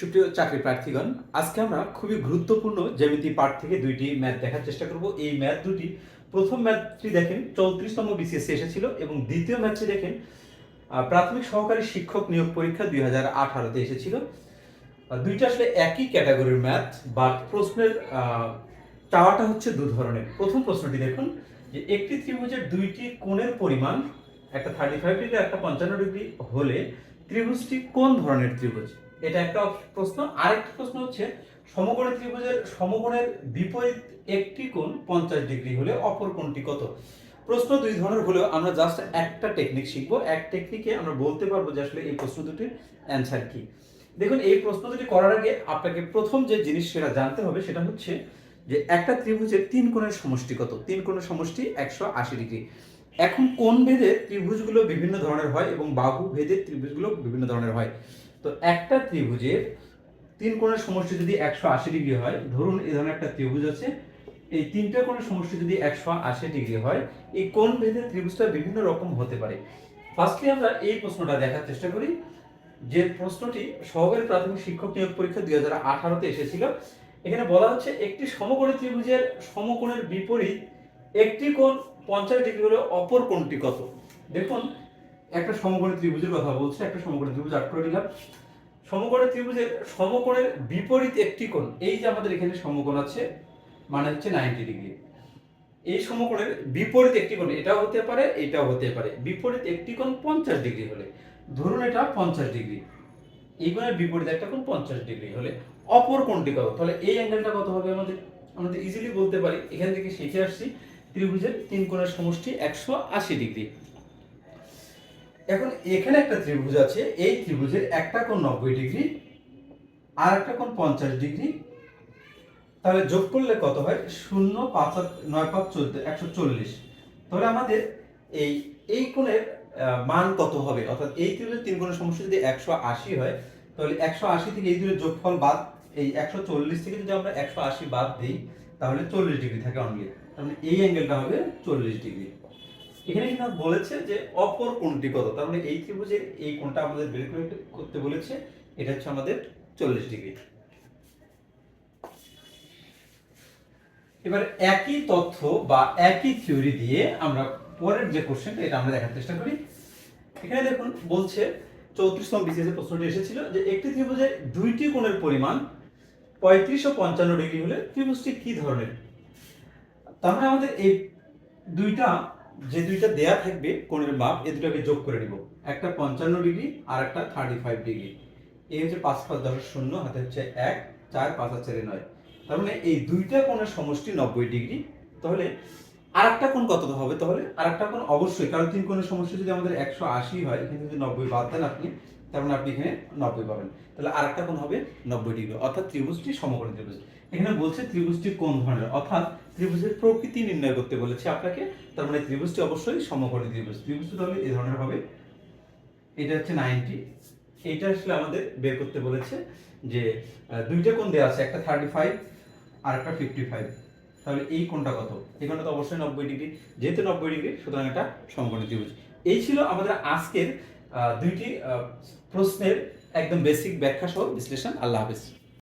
সুপ্রিয় চাকরি প্রার্থীগণ, আজকে আমরা খুবই গুরুত্বপূর্ণ জ্যামিতি পাঠ থেকে দুইটি ম্যাথ দেখার চেষ্টা করব। এই ম্যাথ দুটি, প্রথম ম্যাথটি দেখেন চৌত্রিশতম বিসিএসসি এসেছিল এবং দ্বিতীয় ম্যাথটি দেখেন প্রাথমিক সহকারী শিক্ষক নিয়োগ পরীক্ষা দুই হাজার আঠারোতে এসেছিল। দুইটা আসলে একই ক্যাটাগরির ম্যাথ, বাট প্রশ্নের চাওয়াটা হচ্ছে দু ধরনের। প্রথম প্রশ্নটি দেখুন, যে একটি ত্রিভুজের দুইটি কোণের পরিমাণ, একটা থার্টি ফাইভ ডিগ্রি একটা পঞ্চান্ন ডিগ্রি হলে ত্রিভুজটি কোন ধরনের ত্রিভুজ? এটা একটা প্রশ্ন। আরেকটা প্রশ্ন হচ্ছে, সমকোণী ত্রিভুজের, সমকোণের বিপরীত একটি কোণ পঞ্চাশ ডিগ্রি হলে অপর কোণটি কত? প্রশ্ন দুই ধরনের হলেও আমরা জাস্ট একটা টেকনিক শিখব। এক টেকনিকে আমরা বলতে পারব যে আসলে এই প্রশ্ন দুটির অ্যান্সার কি। দেখুন, এই প্রশ্ন দুটি করার আগে আপনাকে প্রথম যে জিনিস সেটা জানতে হবে সেটা হচ্ছে যে একটা ত্রিভুজের তিন কোণের সমষ্টি কত? তিন কোণের সমষ্টি একশো আশি ডিগ্রি। এখন কোণ ভেদে ত্রিভুজগুলো বিভিন্ন ধরনের হয় এবং বাহু ভেদে ত্রিভুজগুলো বিভিন্ন ধরনের হয়। তো একটা ত্রিভুজের তিন কোণের সমষ্টি যদি একশো আশি ডিগ্রি হয়, ধরুন এই ধরনের একটা ত্রিভুজ আছে, এই তিনটা কোণের সমষ্টি যদি একশো আশি ডিগ্রি হয়, এই কোণ ভেদে ত্রিভুজটা বিভিন্ন রকম হতে পারে। ফার্স্টলি আমরা এই প্রশ্নটা দেখার চেষ্টা করি, যে প্রশ্নটি সহকারী প্রাথমিক শিক্ষক নিয়োগ পরীক্ষা দুই হাজার আঠারোতে এসেছিল। এখানে বলা হচ্ছে একটি সমকোণী ত্রিভুজের সমকোণের বিপরীত একটি কোণ পঞ্চাশ ডিগ্রি হলে অপর কোণটি কত? দেখুন একটা সমকোণী ত্রিভুজের কথা বলছে, একটা সমকোণী ত্রিভুজ আট করে দিলাম সমকোণী ত্রিভুজের, সমকোণের বিপরীত একটি কোণ, এই যে আমাদের এখানে সমকোণ আছে মানে হচ্ছে নাইনটি ডিগ্রি এই সমকোণের বিপরীত একটি কোণ, এটাও হতে পারে, এটাও হতে পারে। বিপরীত একটি কোণ পঞ্চাশ ডিগ্রি হলে, ধরুন এটা পঞ্চাশ ডিগ্রি এই কোণের বিপরীত একটা কোণ পঞ্চাশ ডিগ্রি হলে, অপর কোণটি কত? তাহলে এই অ্যাঙ্গেলটা কত হবে আমাদের? আমাদের ইজিলি বলতে পারি। এখান থেকে শিখে আসছি, ত্রিভুজের তিন কোণের সমষ্টি একশো আশি ডিগ্রি এখন এখানে একটা ত্রিভুজ আছে, এই ত্রিভুজের একটা কোণ নব্বই ডিগ্রি, আর একটা কোণ পঞ্চাশ ডিগ্রি। তাহলে যোগ করলে কত হয়? শূন্য পাঁচ নয় পাঁচ চোদ্দ, একশো চল্লিশ। তাহলে আমাদের এই এই কোণের মান কত হবে? অর্থাৎ এই ত্রিভুজের তিন কোণের সমস্যা যদি একশো আশি হয়, তাহলে একশো আশি থেকে এই দুটোর যোগফল বাদ, এই একশো চল্লিশ থেকে যদি আমরা একশো আশি বাদ দিই, তাহলে চল্লিশ ডিগ্রি থাকে অনলি তাহলে এই অ্যাঙ্গেলটা হবে চল্লিশ ডিগ্রি। এখানে কিন্তু বলেছে যে অপর কোণটি কত? তার মানে এই ত্রিভুজের এই কোণটা আমাদের বের করে করতে বলেছে। এটা হচ্ছে আমাদের চল্লিশ ডিগ্রি। এবার একই তথ্য বা একই থিওরি দিয়ে আমরা পরের যে কোশ্চেনটা, এটা আমরা দেখার চেষ্টা করি। এখানে দেখুন, বলছে চৌত্রিশতম বিসিএস এর প্রশ্নটি এসেছিল যে একটি ত্রিভুজের দুইটি কোণের পরিমাণ পঁয়ত্রিশ ও পঞ্চান্ন ডিগ্রি হলে ত্রিভুজটি কি ধরনের? তাহলে আমাদের এই দুইটা যে দুইটা দেয়া থাকবে কোণের মাপ এই দুটাকে যোগ করে নিব। একটা পঞ্চান্ন ডিগ্রি আর একটা থার্টি ফাইভ ডিগ্রি। এই হচ্ছে পাঁচ পাঁচ দশ শূন্য, হাতে হচ্ছে এক, চার, পাঁচ আর চারে নয়। তার মানে এই দুইটা কোণের সমষ্টি নব্বই ডিগ্রি। তাহলে আর একটা কোণ কত হবে? তাহলে আর একটা কোণ অবশ্যই, কারণ তিন কোণের সমষ্টি যদি আমাদের একশো আশি হয়, এখানে যদি নব্বই বাদ দেন আপনি, তার মানে আপনি এখানে নব্বই পাবেন। তাহলে আর একটা কোণ হবে নব্বই ডিগ্রি, অর্থাৎ ত্রিভুজটি সমকোণী ত্রিভুজ। এখানে বলছে ত্রিভুজটি কোন ধরনের? অর্থাৎ ত্রিভুজের প্রকৃতি নির্ণয় করতে বলেছে আপনাকে। তার মানে ত্রিভুজটি অবশ্যই সমকোণী ত্রিভুজ। ত্রিভুজটি তাহলে এই ধরনের হবে। এটা হচ্ছে নাইনটি এইটা আসলে আমাদের বের করতে বলেছে যে দুইটা কোণ দেওয়া আছে, একটা থার্টি ফাইভ আর একটা ফিফটি ফাইভ তাহলে এই কোণটা কত? এই তো অবশ্যই নব্বই ডিগ্রি। যেহেতু নব্বই ডিগ্রি, সুতরাং এটা সমকোণী ত্রিভুজ। এই ছিল আমাদের আজকের দুইটি প্রশ্নের একদম বেসিক ব্যাখ্যা সহ বিশ্লেষণ। আল্লাহ হাফিজ।